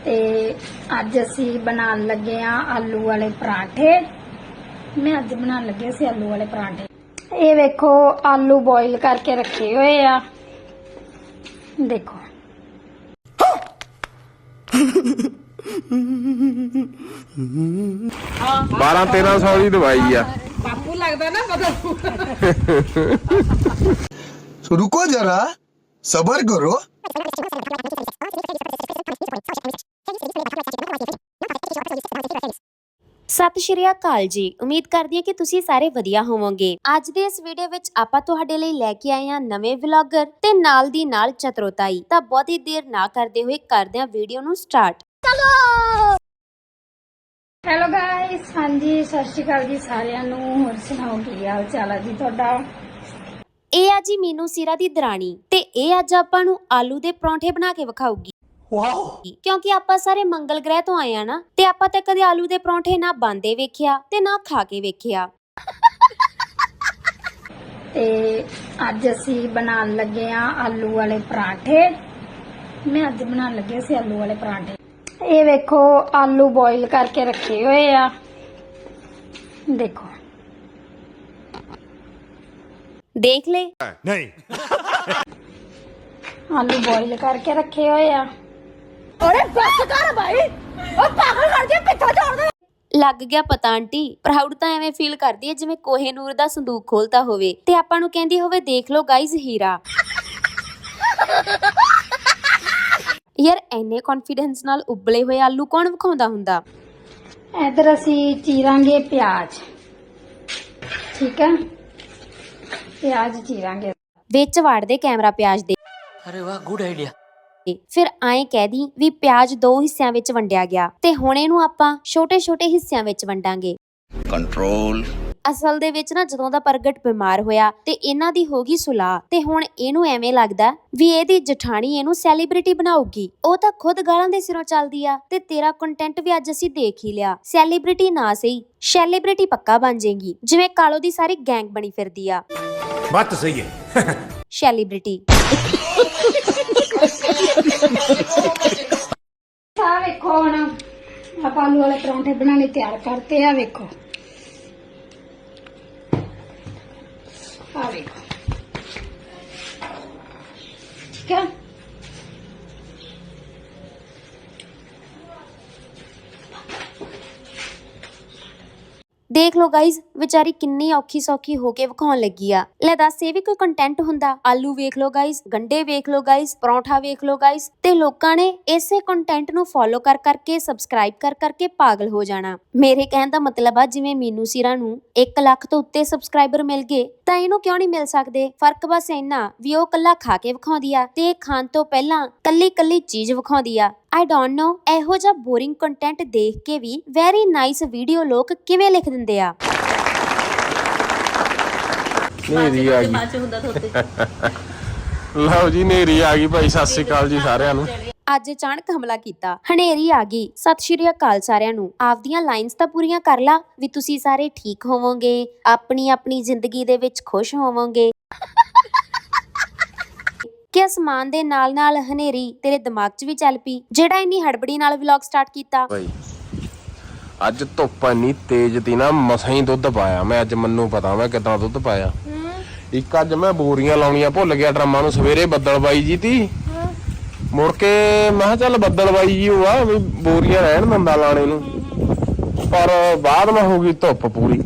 अज असी बना लगे आलू आले पराठे। मैं अज बना लगे से आलू आले पराठे। ए वेखो आलू बोइल करके रखे हुए आ। देखो। बारह तेरह सौ दवाई बापू लगता ना तो रुको जरा सबर करो। ਸਤਿ ਸ਼੍ਰੀ ਅਕਾਲ ਜੀ। ਉਮੀਦ ਕਰਦੀ ਹਾਂ ਕਿ ਤੁਸੀਂ ਸਾਰੇ ਵਧੀਆ ਹੋਵੋਗੇ। ਅੱਜ ਦੇ ਇਸ ਵੀਡੀਓ ਵਿੱਚ ਆਪਾਂ ਤੁਹਾਡੇ ਲਈ ਲੈ ਕੇ ਆਏ ਹਾਂ ਨਵੇਂ ਵਲੌਗਰ ਤੇ ਨਾਲ ਦੀ ਨਾਲ ਚਤਰੋਤਾਈ। ਤਾਂ ਬਹੁਤੀ ਦੇਰ ਨਾ ਕਰਦੇ ਹੋਏ ਕਰਦੇ ਹਾਂ ਵੀਡੀਓ ਨੂੰ ਸਟਾਰਟ ਹੈਲੋ ਗਾਇਸ ਹਾਂਜੀ ਸਤਿ ਸ਼੍ਰੀ ਅਕਾਲ ਜੀ ਸਾਰਿਆਂ ਨੂੰ। ਹੋਰ ਸੁਣਾਓ ਕੀ ਹਾਲ ਚਾਲ ਹੈ ਜੀ ਤੁਹਾਡਾ? ਇਹ ਆ ਜੀ ਮੀਨੂ ਸੀਰਾ ਦੀ ਦਰਾਣੀ ਤੇ ਇਹ ਅੱਜ ਆਪਾਂ ਨੂੰ ਆਲੂ ਦੇ ਪਰੌਂਠੇ ਬਣਾ ਕੇ ਵਿਖਾਊਗੀ। वाओ ਕਿਉਂਕਿ ਆਪਾਂ ਸਾਰੇ ਮੰਗਲ ਗ੍ਰਹਿ ਤੋਂ ਆਏ ਆ ਨਾ ਤੇ ਆਪਾਂ ਤਾਂ ਕਦੇ ਆਲੂ ਦੇ ਪਰੌਂਠੇ ਨਾ ਬੰਦੇ ਵੇਖਿਆ ਤੇ ਨਾ ਖਾ ਕੇ ਵੇਖਿਆ। ਤੇ ਅੱਜ ਅਸੀਂ ਬਣਾਉਣ ਲੱਗੇ ਆ ਆਲੂ ਵਾਲੇ ਪਰਾਂਠੇ। ਮੈਂ ਅੱਜ ਬਣਾਉਣ ਲੱਗੇ ਸੀ ਆਲੂ ਵਾਲੇ ਪਰਾਂਠੇ। ਇਹ ਵੇਖੋ ਆਲੂ ਬੋਇਲ ਕਰਕੇ ਰੱਖੇ ਹੋਏ ਆ। ਦੇਖੋ। ਦੇਖ ਲੈ। ਆਲੂ ਬੋਇਲ ਕਰਕੇ ਰੱਖੇ ਹੋਏ ਆ। ਅਰੇ ਬੱਸ ਕਰ ਭਾਈ ਉਹ ਪਾਗਲ ਕਰ ਕੇ ਪਿੱਛਾ ਛੋੜ ਦੇ। ਲੱਗ ਗਿਆ ਪਤਾ ਆਂਟੀ ਪ੍ਰਾਊਡ ਤਾਂ ਐਵੇਂ ਫੀਲ ਕਰਦੀ ਹੈ ਜਿਵੇਂ ਕੋਹੇ ਨੂਰ ਦਾ ਸੰਦੂਕ ਖੋਲਤਾ ਹੋਵੇ। ਤੇ ਆਪਾਂ ਨੂੰ ਕਹਿੰਦੀ ਹੋਵੇ ਦੇਖ ਲਓ ਗਾਇਜ਼ ਹੀਰਾ। ਯਾਰ ਐਨੇ ਕੌਨਫੀਡੈਂਸ ਨਾਲ ਉਬਲੇ ਹੋਏ ਆਲੂ ਕੌਣ ਵਿਖਾਉਂਦਾ ਹੁੰਦਾ? ਇਧਰ ਅਸੀਂ ਚੀਰਾਂਗੇ ਪਿਆਜ਼। ਠੀਕ ਹੈ ਪਿਆਜ਼ ਚੀਰਾਂਗੇ। ਵਿੱਚ ਵਾੜਦੇ ਕੈਮਰਾ ਪਿਆਜ਼ ਦੇ। ਅਰੇ ਵਾਹ ਗੁੱਡ ਆਈਡੀਆ ਫਿਰ ਐਂ ਕਹਿ ਦੀ ਵੀ ਪਿਆਜ਼ ਦੋ ਹਿੱਸਿਆਂ ਵਿੱਚ ਵੰਡਿਆ ਗਿਆ ਤੇ ਹੁਣ ਇਹਨੂੰ ਆਪਾਂ ਛੋਟੇ-ਛੋਟੇ ਹਿੱਸਿਆਂ ਵਿੱਚ ਵੰਡਾਂਗੇ। ਕੰਟਰੋਲ ਅਸਲ ਦੇ ਵਿੱਚ ਨਾ ਜਦੋਂ ਦਾ ਪ੍ਰਗਟ ਬਿਮਾਰ ਹੋਇਆ ਤੇ ਇਹਨਾਂ ਦੀ ਹੋ ਗਈ ਸੁਲਾਹ ਤੇ ਹੁਣ ਇਹਨੂੰ ਐਵੇਂ ਲੱਗਦਾ ਵੀ ਇਹਦੀ ਜਠਾਣੀ ਇਹਨੂੰ ਸੈਲੀਬ੍ਰਿਟੀ ਬਣਾਉਗੀ ਉਹ ਤਾਂ ਖੁਦ ਗਾਲਾਂ ਦੇ ਸਿਰੋਂ ਚੱਲਦੀ ਆ ਤੇ ਤੇਰਾ ਕੰਟੈਂਟ ਵੀ ਅੱਜ ਅਸੀਂ ਦੇਖ ਹੀ ਲਿਆ। ਸੈਲੀਬ੍ਰਿਟੀ ਨਾ ਸਹੀ ਸੈਲੀਬ੍ਰਿਟੀ ਪੱਕਾ ਬਣ ਜੇਗੀ ਜਿਵੇਂ ਕਾਲੋ ਦੀ ਸਾਰੀ ਗੈਂਗ ਬਣੀ ਫਿਰਦੀ ਆ। ਬਾਤ ਸਹੀ ਹੈ। ਸੈਲੀਬ੍ਰਿਟੀ। ਆ ਵੇਖੋ ਹੁਣ ਆਪਾਂ ਆਲੂ ਵਾਲੇ ਪਰੌਂਠੇ ਬਣਾਉਣੇ ਤਿਆਰ ਕਰਤੇ ਆ ਵੇਖੋ ਆ ਵੇਖੋ ਠੀਕ ਹੈ ਦੇਖ ਲਓ ਗਾਇਜ਼ ਵਿਚਾਰੀ ਕਿੰਨੀ ਔਖੀ ਸੌਖੀ ਹੋ ਕੇ ਵਿਖਾਉਣ ਲੱਗੀ ਆ। ਲੈ ਦੱਸ, ਇਹ ਵੀ ਕੋਈ ਕੰਟੈਂਟ ਹੁੰਦਾ? ਆਲੂ ਵੇਖ ਲਓ ਗਾਇਜ਼ ਗੰਡੇ ਵੇਖ ਲਓ ਗਾਇਜ਼ ਪਰੌਂਠਾ ਵੇਖ ਲਓ ਗਾਇਜ਼ ਤੇ ਲੋਕਾਂ ਨੇ ਇਸੇ ਕੰਟੈਂਟ ਨੂੰ ਫੋਲੋ ਕਰ ਕਰਕੇ ਸਬਸਕ੍ਰਾਈਬ ਕਰ ਕਰਕੇ ਪਾਗਲ ਹੋ ਜਾਣਾ। ਮੇਰੇ ਕਹਿਣ ਦਾ ਮਤਲਬ ਆ, ਜਿਵੇਂ ਮੀਨੂ ਸਿਰਾ ਨੂੰ 1 ਲੱਖ ਤੋਂ ਉੱਤੇ ਸਬਸਕ੍ਰਾਈਬਰ ਮਿਲ ਗਏ, ਤਾਂ ਇਹਨੂੰ ਕਿਉਂ ਨਹੀਂ ਮਿਲ ਸਕਦੇ? ਫ਼ਰਕ ਬਸ ਇੰਨਾ ਵੀ ਉਹ ਕੱਲਾ ਖਾ ਕੇ ਵਿਖਾਉਂਦੀ ਆ ਤੇ ਖਾਣ ਤੋਂ ਪਹਿਲਾਂ ਕੱਲੀ ਕੱਲੀ ਚੀਜ਼ ਵਿਖਾਉਂਦੀ ਆ। ਆਈ ਡੋਨਟ ਨੋ ਇਹੋ ਜਿਹਾ ਬੋਰਿੰਗ ਕੰਟੈਂਟ ਦੇਖ ਕੇ ਵੀ ਵੈਰੀ ਨਾਈਸ ਵੀਡੀਓ ਲੋਕ ਕਿਵੇਂ ਲਿਖ ਦਿੰਦੇ ਆ? ਨੇਰੀ ਆ ਗਈ। ਲਓ ਜੀ ਨੇਰੀ ਆ ਗਈ ਭਾਈ ਸਤਿ ਸ਼੍ਰੀ ਅਕਾਲ ਜੀ ਸਾਰਿਆਂ ਨੂੰ। ਅੱਜ ਅਚਾਨਕ ਹਮਲਾ ਕੀਤਾ। ਹਨੇਰੀ ਆ ਗਈ। ਸਤਿ ਸ਼੍ਰੀ ਅਕਾਲ ਸਾਰਿਆਂ ਨੂੰ। ਆਪਦੀਆਂ ਲਾਈਨਸ ਤਾਂ ਪੂਰੀਆਂ ਕਰ ਲਾ ਵੀ ਤੁਸੀਂ ਸਾਰੇ ਠੀਕ ਹੋਵੋਗੇ ਆਪਣੀ ਆਪਣੀ ਜ਼ਿੰਦਗੀ ਦੇ ਵਿੱਚ ਖੁਸ਼ ਹੋਵੋਗੇ। ਕਿ ਅਸਮਾਨ ਦੇ ਨਾਲ ਨਾਲ ਹਨੇਰੀ ਤੇਰੇ ਦਿਮਾਗ 'ਚ ਵੀ ਚੱਲ ਪਈ। ਜਿਹੜਾ ਇੰਨੀ ਹੜਬੜੀ ਨਾਲ ਵਲੌਗ ਸਟਾਰਟ ਕੀਤਾ। ਭਾਈ ਅੱਜ ਧੁੱਪ ਇੰਨੀ ਤੇਜ਼ ਤੀ ਨਾ ਮਸਾਂ ਹੀ ਦੁੱਧ ਪਾਇਆ ਮੈਂ ਅੱਜ ਮੈਨੂੰ ਪਤਾ ਮੈਂ ਕਿਦਾਂ ਦੁੱਧ ਪਾਇਆ। ਇੱਕ ਅੱਜ ਮੈਂ ਬੋਰੀਆਂ ਲਾਉਣੀਆਂ ਭੁੱਲ ਗਿਆ ਡਰਮਾਂ ਨੂੰ ਸਵੇਰੇ ਬੱਦਲਬਾਈ ਜੀ ਤੀ। ਮੁੜ ਕੇ ਮੈਂ ਕਿਹਾ ਚੱਲ ਬੱਦਲਬਾਈ ਜੀ ਉਹ ਆ ਵੀ ਬੋਰੀਆਂ ਰਹਿਣ ਦਿੰਦਾ ਲਾਣੇ ਨੂੰ। ਪਰ ਬਾਅਦ ਮੈਂ ਹੋ ਗਈ ਧੁੱਪ ਪੂਰੀ।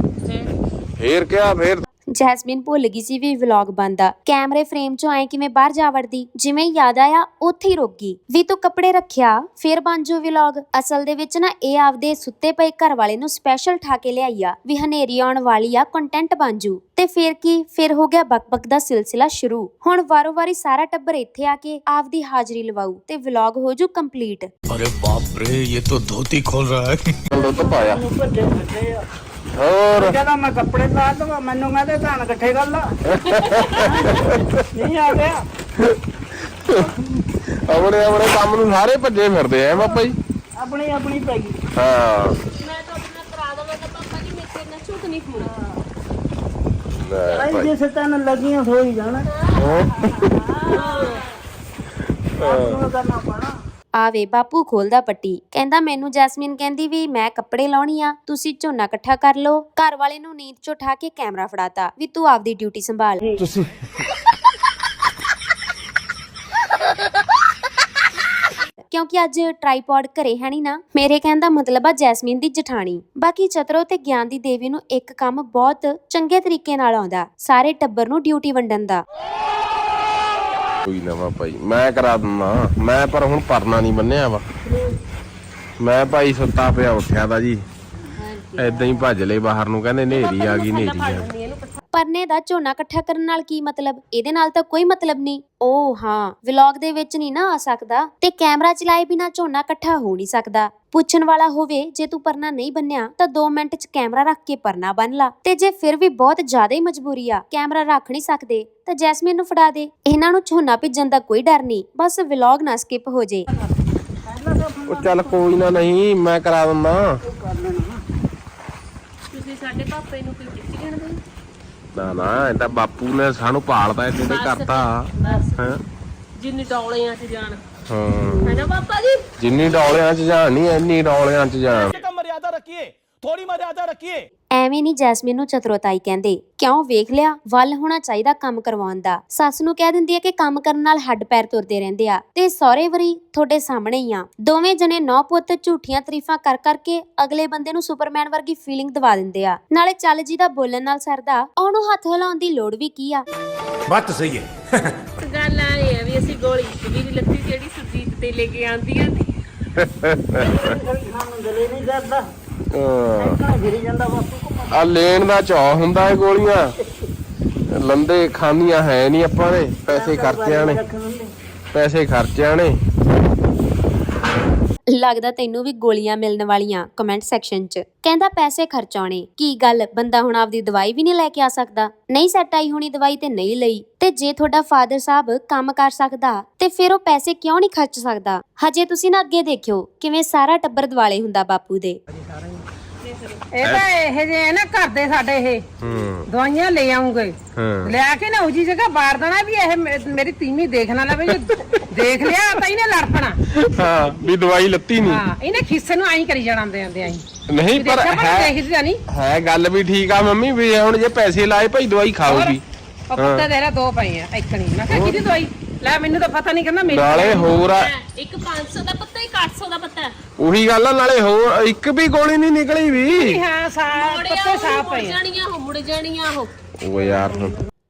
ਫੇਰ? ਕਿਹਾ ਫੇਰ ਜੈਸਮੀਨ ਭੁੱਲ ਗਈ ਸੀ ਵੀ ਵਲੌਗ ਬੰਦਾ ਕੈਮਰੇ ਫਰੇਮ 'ਚੋਂ ਆਏ ਕਿਵੇਂ ਬਾਹਰ ਜਾ ਵੜਦੀ? ਜਿਵੇਂ ਯਾਦ ਆਇਆ ਉੱਥੇ ਹੀ ਰੁਕ ਗਈ। ਵੀ ਤੂੰ ਕੱਪੜੇ ਰੱਖਿਆ ਫੇਰ ਬਣ ਜੂ ਵਲੌਗ ਅਸਲ ਦੇ ਵਿੱਚ ਨਾ ਇਹ ਆਪਦੇ ਸੁੱਤੇ ਪਏ ਘਰ ਵਾਲੇ ਨੂੰ ਸਪੈਸ਼ਲ ਠਾ ਕੇ ਲਿਆਈ ਆ ਵੀ ਹਨੇਰੀ ਆਉਣ ਵਾਲੀ ਆ ਕੰਟੈਂਟ ਬਣ ਜੂ। ਤੇ ਫੇਰ ਕੀ? ਫੇਰ ਹੋ ਗਿਆ ਬਕਬਕ ਦਾ ਸਿਲਸਿਲਾ ਸ਼ੁਰੂ। ਹੁਣ ਵਾਰੋ-ਵਾਰੀ ਸਾਰਾ ਟੱਬਰ ਇੱਥੇ ਆ ਕੇ ਆਪਦੀ ਹਾਜ਼ਰੀ ਲਵਾਉ ਤੇ ਵਲੌਗ ਹੋ ਜੂ ਕੰਪਲੀਟ ਅਰੇ ਬਾਪ ਰੇ ਇਹ ਤਾਂ ਧੋਤੀ ਖੋਲ ਰਹਾ ਹੈ। ਲੋਕ ਪਾਇਆ। ਹੋਰ? ਕਹਿੰਦਾ ਮੈਂ ਕੱਪੜੇ ਲਾ ਦਵਾ ਮੈਨੂੰ ਕਹਿੰਦੇ ਧਾਨ ਇਕੱਠੇ ਕਰ ਲਾ। ਨਹੀਂ ਆ ਗਿਆ। ਆਪਣੇ ਆਪਣੇ ਕੰਮ ਨੂੰ ਸਾਰੇ ਭੱਜੇ ਫਿਰਦੇ ਆ ਪਾਪਾ ਜੀ? ਆਪਣੀ ਆਪਣੀ ਪੈ ਗਈ। ਹਾਂ। ਲੈ ਭਾਈ ਭਾਈ। ਜੇ ਸਤਾਨ ਲੱਗੀਆਂ ਸੋ ਹੀ ਜਾਣਾ। ਉਹ ਕਰਨਾ ਪੈਣਾ। ਆਵੇ ਬਾਪੂ ਖੋਲਦਾ ਪੱਟੀ। ਕਹਿੰਦਾ ਮੈਨੂੰ ਜੈਸਮੀਨ ਕਹਿੰਦੀ ਵੀ ਮੈਂ ਕੱਪੜੇ ਲਾਉਣੀ ਆ ਤੁਸੀਂ ਝੋਨਾ ਇਕੱਠਾ ਕਰ ਲਓ। ਘਰ ਵਾਲੇ ਨੂੰ ਨੀਂਦ ਚ ਉਠਾ ਕੇ ਕੈਮਰਾ ਫੜਾਤਾ ਵੀ ਤੂੰ ਆਪਦੀ ਡਿਊਟੀ ਸੰਭਾਲ। ਤੁਸੀਂ ਕਿਉਂਕਿ ਅੱਜ ਟ੍ਰਾਈਪੋਡ ਘਰੇ ਹੈ ਨਹੀਂ ਨਾ ਮੇਰੇ ਕਹਿਣ ਦਾ ਮਤਲਬ ਆ ਜੈਸਮੀਨ ਦੀ ਜਠਾਣੀ। ਬਾਕੀ ਚਤਰੋ ਤੇ ਗਿਆਨ ਦੀ ਦੇਵੀ ਨੂੰ ਇੱਕ ਕੰਮ ਬਹੁਤ ਚੰਗੇ ਤਰੀਕੇ ਨਾਲ ਆਉਂਦਾ ਸਾਰੇ ਟੱਬਰ ਨੂੰ ਡਿਊਟੀ ਵੰਡਣ ਦਾ। ਕੋਈ ਨਾ ਵਾ ਭਾਈ। ਮੈਂ ਕਰਾ ਦਿੰਦਾ ਮੈਂ ਪਰ ਹੁਣ ਪਰਨਾ ਨਹੀਂ ਬੰਨਿਆ ਵਾ। ਮੈਂ ਭਾਈ ਸੁੱਤਾ ਪਿਆ ਉੱਠਿਆ ਦਾ ਜੀ। ਐਦਾਂ ਹੀ ਭੱਜ ਲਏ ਬਾਹਰ ਨੂੰ। ਕਹਿੰਦੇ ਨੇਰੀ ਆ ਗਈ ਨੇਰੀ ਆ ਗਈ। ਪਰਨੇ ਦਾ ਝੋਨਾ ਇਕੱਠਾ ਕਰਨ ਨਾਲ ਕੀ ਮਤਲਬ? ਇਹਦੇ ਨਾਲ ਤਾਂ ਕੋਈ ਮਤਲਬ ਨਹੀਂ। ਓ ਹਾਂ ਵਲੌਗ ਦੇ ਵਿੱਚ ਨਹੀਂ ਨਾ ਆ ਸਕਦਾ ਤੇ ਕੈਮਰਾ ਚਲਾਏ ਬਿਨਾ ਝੋਨਾ ਇਕੱਠਾ ਹੋ ਨਹੀਂ ਸਕਦਾ। ਪੁੱਛਣ ਵਾਲਾ ਹੋਵੇ ਜੇ ਤੂੰ ਪਰਨਾ ਨਹੀਂ ਬੰਨਿਆ ਤਾਂ 2 ਮਿੰਟ 'ਚ ਕੈਮਰਾ ਰੱਖ ਕੇ ਪਰਨਾ ਬੰਨ ਲਾ। ਤੇ ਜੇ ਫਿਰ ਵੀ ਬਹੁਤ ਜ਼ਿਆਦਾ ਹੀ ਮਜਬੂਰੀ ਆ ਕੈਮਰਾ ਰੱਖ ਨਹੀਂ ਸਕਦੇ ਤਾਂ ਜੈਸਮੀਨ ਨੂੰ ਫੜਾ ਦੇ। ਇਹਨਾਂ ਨੂੰ ਝੋਨਾ ਭਿੱਜਣ ਦਾ ਕੋਈ ਡਰ ਨਹੀਂ ਬਸ ਵਲੌਗ ਨਾ ਸਕਿਪ ਹੋ ਜੇ। ਉਹ ਚੱਲ ਕੋਈ ਨਾ ਨਹੀਂ ਮੈਂ ਕਰਾ ਦਿੰਦਾ। ਤੁਸੀਂ ਸਾਡੇ ਪਾਪੇ ਨੂੰ ਦੇ ਨਾ ਨਾ ਇਹ ਤਾਂ ਬਾਪੂ ਨੇ ਸਾਨੂੰ ਪਾਲਦਾ ਇੱਥੇ ਤੇ ਕਰਤਾ। ਹੈਂ? ਜਿੰਨੀ ਡੌਲਿਆਂ 'ਚ ਜਾਣ। ਹਾਂ। ਹੈ ਨਾ ਪਾਪਾ ਜੀ? ਜਿੰਨੀ ਡੌਲਿਆਂ 'ਚ ਜਾਣ ਨਹੀਂ ਇੰਨੀ ਡੌਲਿਆਂ 'ਚ ਜਾਣ। ਮਰਿਆਦਾ ਰੱਖੀਏ ਥੋੜੀ ਮਰਿਆਦਾ ਰੱਖੀਏ। ਐਵੇਂ ਨਹੀਂ ਜੈਸਮੀਨ ਨੂੰ ਚਤਰੋਤਾਈ ਕਹਿੰਦੇ। ਕਿਉਂ? ਵੇਖ ਲਿਆ ਵੱਲ ਹੋਣਾ ਚਾਹੀਦਾ ਕੰਮ ਕਰਵਾਉਣ ਦਾ। ਸੱਸ ਨੂੰ ਕਹਿ ਦਿੰਦੀ ਹੈ ਕਿ ਕੰਮ ਕਰਨ ਨਾਲ ਹੱਡ ਪੈਰ ਤੁਰਦੇ ਰਹਿੰਦੇ ਆ। ਤੇ ਸਹੁਰੇ ਵਰੀ ਤੁਹਾਡੇ ਸਾਹਮਣੇ ਹੀ ਆ। ਦੋਵੇਂ ਜਣੇ ਨੌ ਪੁੱਤ ਝੂਠੀਆਂ ਤਾਰੀਫਾਂ ਕਰ ਕਰਕੇ ਅਗਲੇ ਬੰਦੇ ਨੂੰ ਸੁਪਰਮੈਨ ਵਰਗੀ ਫੀਲਿੰਗ ਦਵਾ ਦਿੰਦੇ ਆ। ਨਾਲੇ ਚੱਲ ਜੀ ਦਾ ਬੋਲਣ ਨਾਲ ਸਰਦਾ ਉਹਨੂੰ ਹੱਥ ਹਿਲਾਉਣ ਦੀ ਲੋੜ ਵੀ ਕੀ ਆ? ਬੱਤ ਸਹੀ ਹੈ। ਗੱਲ ਆ ਰਹੀ ਹੈ ਵੀ ਅਸੀਂ ਗੋਲੀ ਮੇਰੀ ਲੱਤੀ ਜਿਹੜੀ ਸੁਜੀਤ ਤੇ ਲੈ ਕੇ ਆਂਦੀ ਆ ਤੇ ਦਿਲੇ ਆ ਲੈਣ ਦਾ ਚਾਹ ਹੁੰਦਾ ਹੈ ਗੋਲੀਆਂ। ਲੰਦੇ ਖਾਂਦੀਆਂ ਹੈ ਨਹੀਂ ਆਪਾਂ ਨੇ ਪੈਸੇ ਖਰਚਿਆਂ ਨੇ। ਪੈਸੇ ਖਰਚਿਆਂ ਨੇ। ਲੱਗਦਾ ਤੈਨੂੰ ਵੀ ਗੋਲੀਆਂ ਮਿਲਣ ਵਾਲੀਆਂ ਕਮੈਂਟ ਸੈਕਸ਼ਨ 'ਚ? ਕਹਿੰਦਾ ਪੈਸੇ ਖਰਚਾਉਣੇ ਕੀ ਗੱਲ? ਬੰਦਾ ਹੁਣ ਆਪਦੀ ਦਵਾਈ ਵੀ ਨਹੀਂ ਲੈ ਕੇ ਆ ਸਕਦਾ? ਨਹੀਂ ਸੈੱਟ ਆਈ ਹੋਣੀ ਦਵਾਈ ਤੇ ਨਹੀਂ ਲਈ। ਤੇ ਜੇ ਤੁਹਾਡਾ ਫਾਦਰ ਸਾਹਿਬ ਕੰਮ ਕਰ ਸਕਦਾ, ਤੇ ਫਿਰ ਉਹ ਪੈਸੇ ਕਿਉਂ ਨਹੀਂ ਖਰਚ ਸਕਦਾ? ਹਜੇ ਤੁਸੀਂ ਨਾ ਅੱਗੇ ਦੇਖਿਓ ਕਿਵੇਂ ਸਾਰਾ ਟੱਬਰ ਦਿਵਾਲੇ ਹੁੰਦਾ ਬਾਪੂ ਦੇ। ਇਹ ਤਾਂ ਇਹ ਜੇ ਨਾ ਘਰ ਦੇ ਸਾਡੇ ਇਹ। ਹੂੰ। ਦਵਾਈਆਂ ਲੈ ਆਉਂਗੇ। ਹਾਂ। ਲਿਆ ਕੇ ਨਾ ਉਜੀ ਜਗ੍ਹਾ ਬਾੜ ਦੇਣਾ ਵੀ ਇਹ ਮੇ- ਮੇਰੀ ਤੀਵੀਂ ਦੇਖ ਨਾ ਲਵੇ ਜੇ ਦੇਖ ਲਿਆ ਤਾਂ ਇਹਨੇ ਲੜ ਪਣਾ। ਹਾਂ ਵੀ ਦਵਾਈ ਲੱਤੀ ਨਹੀਂ। ਹਾਂ ਇਹਨੇ ਖਿੱਸੇ ਨੂੰ ਐਂ ਕਰੀ ਜਾਣਾ ਆਂਦੇ ਆਂਦੇ ਆਈ ਨਹੀਂ ਪਰ ਦੇਖਿਆ ਪਰ ਹੈ ਨਹੀਂ। ਹੈ ਗੱਲ ਵੀ ਠੀਕ ਆ ਮੰਮੀ ਵੀ ਹੁਣ ਜੇ ਪੈਸੇ ਲਾਏ ਭਾਈ ਦਵਾਈ ਖਾਓਗੀ ਉਹ ਪੁੱਤੇ ਦੇ ਪਏ ਆ ਇੱਕਣੀ ਮੈਂ ਕਿਹਾ ਕਿਹਦੀ ਦਵਾਈ? ਲੈ ਮੈਨੂੰ ਤਾਂ ਪਤਾ ਨਹੀਂ ਕਹਿੰਦਾ ਮੇਰੀ ਨਾਲੇ ਹੋਰ ਆ। ਇੱਕ 500 ਦਾ ਪੱਤਾ ਇੱਕ 800 ਦਾ ਪੱਤਾ। ਉਹੀ ਗੱਲ ਆ ਨਾਲੇ ਹੋਰ ਇੱਕ ਵੀ ਗੋਲੀ ਨਹੀਂ ਨਿਕਲੀ ਵੀ। ਹਾਂ ਸਾ ਪੱਤੇ ਉਹ ਸਾਫ਼ ਮੁੜ ਪਏ ਜਾਣੀਆਂ ਉਹ ਮੁੜ ਜਾਣੀਆਂ ਉਹ। ਓ ਯਾਰ।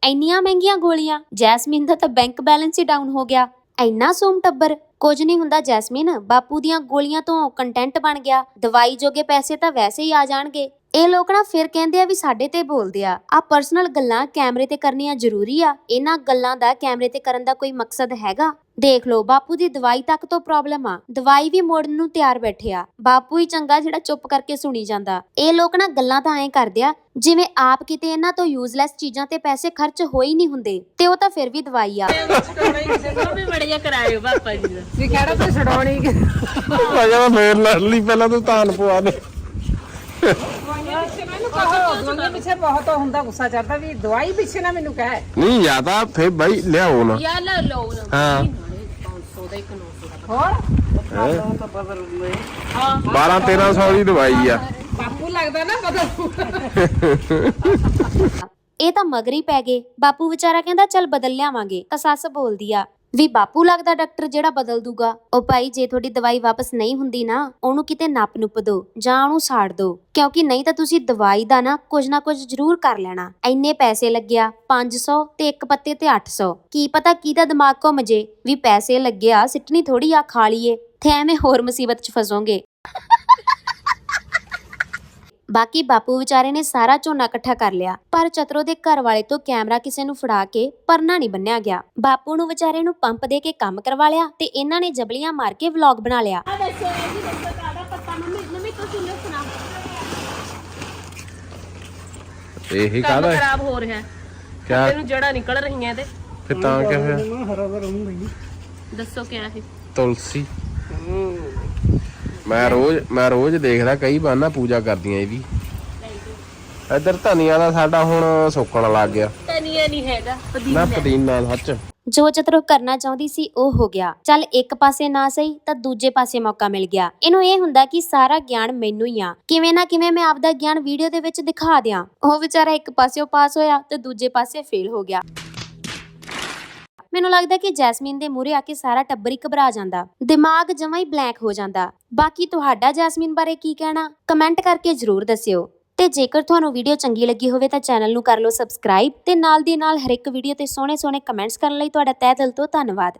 ਇੰਨੀਆਂ ਮਹਿੰਗੀਆਂ ਗੋਲੀਆਂ ਜੈਸਮੀਨ ਦਾ ਤਾਂ ਬੈਂਕ ਬੈਲੈਂਸ ਹੀ ਡਾਊਨ ਹੋ ਗਿਆ। ਇੰਨਾ ਸੋਮ ਟੱਬਰ ਕੁਝ ਨਹੀਂ ਹੁੰਦਾ ਜੈਸਮੀਨ ਬਾਪੂ ਦੀਆਂ ਗੋਲੀਆਂ ਤੋਂ ਕੰਟੈਂਟ ਬਣ ਗਿਆ। ਦਵਾਈ ਜੋਗੇ ਪੈਸੇ ਤਾਂ ਵੈਸੇ ਹੀ ਆ ਜਾਣਗੇ। ਇਹ ਲੋਕ ਨਾ ਫਿਰ ਕਹਿੰਦੇ ਆ ਵੀ ਸਾਡੇ ਤੇ ਬੋਲਦੇ ਆ। ਆ ਪਰਸਨਲ ਗੱਲਾਂ ਕੈਮਰੇ ਤੇ ਕਰਨੀਆਂ ਜ਼ਰੂਰੀ ਆ। ਇਹਨਾਂ ਗੱਲਾਂ ਦਾ ਕੈਮਰੇ ਤੇ ਕਰਨ ਦਾ ਕੋਈ ਮਕਸਦ ਹੈਗਾ? ਦੇਖ ਲਓ ਬਾਪੂ ਦੀ ਦਵਾਈ ਤੱਕ ਤੋਂ ਪ੍ਰੋਬਲਮ ਆ। ਦਵਾਈ ਵੀ ਮੋੜਨ ਨੂੰ ਤਿਆਰ ਬੈਠੇ ਆ। ਬਾਪੂ ਹੀ ਚੰਗਾ ਜਿਹੜਾ ਚੁੱਪ ਕਰਕੇ ਸੁਣੀ ਜਾਂਦਾ। ਇਹ ਲੋਕ ਨਾ ਗੱਲਾਂ ਤਾਂ ਐਂ ਕਰਦੇ ਆ ਜਿਵੇਂ ਆਪ ਕਿਤੇ ਇਹਨਾਂ ਤੋਂ ਯੂਜ਼ਲੈਸ ਚੀਜ਼ਾਂ ਤੇ ਪੈਸੇ ਖਰਚ ਹੋ ਹੀ ਨਹੀਂ ਹੁੰਦੇ ਤੇ ਉਹ ਤਾਂ ਫਿਰ ਵੀ ਦਵਾਈ ਆ। ਵੀ ਬੜਿਆ ਕਰਾਇਓ ਪਾਪਾ ਜੀ ਦਾ ਵੀ ਕਿਹੜਾ ਤੇ ਛਡਾਉਣੀ? ਅਜਾ ਫੇਰ ਲੜ ਲਈ ਪਹਿਲਾਂ ਤੂੰ ਤਾਨ ਪਵਾ ਦੇ। ਦਵਾਈਆਂ ਪਿੱਛੇ ਬਹੁਤ ਹੁੰਦਾ ਗੁੱਸਾ ਚੜਦਾ ਵੀ ਦਵਾਈ ਪਿੱਛੇ ਨਾ ਮੈਨੂੰ ਕਹਿ। ਨਹੀਂ ਜ਼ਿਆਦਾ ਫੇਰ ਬਾਈ ਲਿਆਓ ਨਾ। ਯਾ ਲੈ ਲਓ ਨਾ। ਹਾਂ। 500 ਦਾ ਇੱਕ 900 ਦਾ ਹੋਰ 12 1300 ਦੀ ਦਵਾਈ ਆ। ਬਾਪੂ ਲੱਗਦਾ ਨਾ ਬਦਲ। ਇਹ ਤਾਂ ਮਗਰੀ ਪੈ ਗਏ। ਬਾਪੂ ਵਿਚਾਰਾ ਕਹਿੰਦਾ ਚੱਲ ਬਦਲ ਲਿਆਵਾਂਗੇ। ਤਾਂ ਸੱਸ ਬੋਲਦੀ ਆ ਵੀ ਬਾਪੂ ਲੱਗਦਾ ਡਾਕਟਰ ਜਿਹੜਾ ਬਦਲ ਦੂਗਾ। ਉਹ ਭਾਈ, ਜੇ ਤੁਹਾਡੀ ਦਵਾਈ ਵਾਪਸ ਨਹੀਂ ਹੁੰਦੀ ਨਾ, ਉਹਨੂੰ ਕਿਤੇ ਨੱਪ ਨੁੱਪ ਦੋ, ਜਾਂ ਉਹਨੂੰ ਸਾੜ ਦੋ। ਕਿਉਂਕਿ ਨਹੀਂ ਤਾਂ ਤੁਸੀਂ ਦਵਾਈ ਦਾ ਨਾ ਕੁਝ ਨਾ ਕੁਝ ਜ਼ਰੂਰ ਕਰ ਲੈਣਾ। ਇੰਨੇ ਪੈਸੇ ਲੱਗਿਆ 500 ਤੇ ਇੱਕ ਪੱਤੇ ਤੇ 800 ਕੀ ਪਤਾ ਕਿਹਦਾ ਦਿਮਾਗ ਘੁੰਮ ਜੇ, ਵੀ ਪੈਸੇ ਲੱਗਿਆ, ਸਿੱਟਣੀ ਥੋੜੀ ਆ ਖਾ ਲਈਏ। ਤੇ ਐਵੇਂ ਹੋਰ ਮੁਸੀਬਤ 'ਚ ਫਸੋਗੇ। ਬਾਕੀ ਬਾਪੂ ਵਿਚਾਰੇ ਨੇ ਸਾਰਾ ਝੋਨਾ ਇਕੱਠਾ ਕਰ ਲਿਆ ਪਰ ਚਤਰੋ ਦੇ ਘਰ ਵਾਲੇ ਤੋਂ ਕੈਮਰਾ ਕਿਸੇ ਨੂੰ ਫੜਾ ਕੇ ਪਰਨਾ ਨਹੀਂ ਬੰਨਿਆ ਗਿਆ। ਬਾਪੂ ਨੂੰ ਵਿਚਾਰੇ ਨੂੰ ਪੰਪ ਦੇ ਕੇ ਕੰਮ ਕਰਵਾ ਲਿਆ ਤੇ ਇਹਨਾਂ ਨੇ ਜਬਲੀਆਂ ਮਾਰ ਕੇ ਵਲੌਗ ਬਣਾ ਲਿਆ। ਆ ਦੱਸੋ ਜੀ ਦੱਸੋ ਕਾਦਾ ਪੱਤਾ। ਮੰਮੀ ਮੰਮੀ ਤੁਸੀਂ ਦੱਸਣਾ ਇਹ ਕੰਮ ਕਾਹਦਾ ਹੈ? ਖਰਾਬ ਹੋ ਰਿਹਾ ਹੈ। ਕਿਆ? ਇਹਨੂੰ ਜੜਾ ਨਿਕਲ ਰਹੀਆਂ ਇਹਦੇ। ਫਿਰ ਤਾਂ ਕਿਆ ਹੋਇਆ? ਹਰਾ ਹਰਾ ਹੁੰਦੀ ਦੱਸੋ ਕਿਆ ਹੈ। ਤੁਲਸੀ। ਮੈਂ ਰੋਜ਼ ਮੈਂ ਰੋਜ਼ ਦੇਖਦਾ ਕਈ ਬਾਨਾ ਪੂਜਾ ਕਰਦੀਆਂ ਇਹਦੀ ਇੱਧਰ ਧਨੀਆ ਦਾ ਸਾਡਾ ਹੁਣ ਸੁੱਕਣ ਲੱਗ ਗਿਆ। ਧਨੀਆ ਨਹੀਂ ਹੈਗਾ ਨਾ ਪੁਦੀਨਾ। ਸੱਚ। ਜੋ ਚਤਰ ਉਹ ਕਰਨਾ ਚਾਹੁੰਦੀ ਸੀ ਉਹ ਹੋ ਗਿਆ। ਚੱਲ ਇੱਕ ਪਾਸੇ ਨਾ ਸਹੀ ਤਾਂ ਦੂਜੇ ਪਾਸੇ ਮੌਕਾ ਮਿਲ ਗਿਆ। ਇਹਨੂੰ ਇਹ ਹੁੰਦਾ ਕਿ ਸਾਰਾ ਗਿਆਨ ਮੈਨੂੰ ਹੀ ਆ। ਕਿਵੇਂ ਨਾ ਕਿਵੇਂ ਮੈਂ ਆਪਦਾ ਗਿਆਨ ਵੀਡੀਓ ਦੇ ਵਿੱਚ ਦਿਖਾ ਦਿਆਂ। ਉਹ ਵਿਚਾਰਾ ਇੱਕ ਪਾਸਿਓਂ ਪਾਸ ਹੋਇਆ ਤੇ ਦੂਜੇ ਪਾਸੇ ਫੇਲ ਹੋ ਗਿਆ। ਮੈਨੂੰ ਲੱਗਦਾ ਕਿ ਜੈਸਮੀਨ ਦੇ ਮੂਹਰੇ ਆ ਕੇ ਸਾਰਾ ਟੱਬਰ ਹੀ ਘਬਰਾ ਜਾਂਦਾ। ਦਿਮਾਗ ਜਮਾਂ ਹੀ ਬਲੈਂਕ ਹੋ ਜਾਂਦਾ। ਬਾਕੀ ਤੁਹਾਡਾ ਜੈਸਮੀਨ ਬਾਰੇ ਕੀ ਕਹਿਣਾ? ਕਮੈਂਟ ਕਰਕੇ ਜਰੂਰ ਦੱਸਿਓ। ਤੇ ਜੇਕਰ ਤੁਹਾਨੂੰ ਵੀਡੀਓ ਚੰਗੀ ਲੱਗੀ ਹੋਵੇ ਤਾਂ ਚੈਨਲ ਨੂੰ ਕਰ ਲਓ ਸਬਸਕ੍ਰਾਈਬ ਤੇ ਨਾਲ ਦੀ ਨਾਲ ਹਰ ਇੱਕ ਵੀਡੀਓ ਤੇ ਸੋਹਣੇ ਸੋਹਣੇ ਕਮੈਂਟਸ ਕਰਨ ਲਈ ਤੁਹਾਡਾ ਤਹਿ ਦਿਲ ਤੋਂ ਧੰਨਵਾਦ।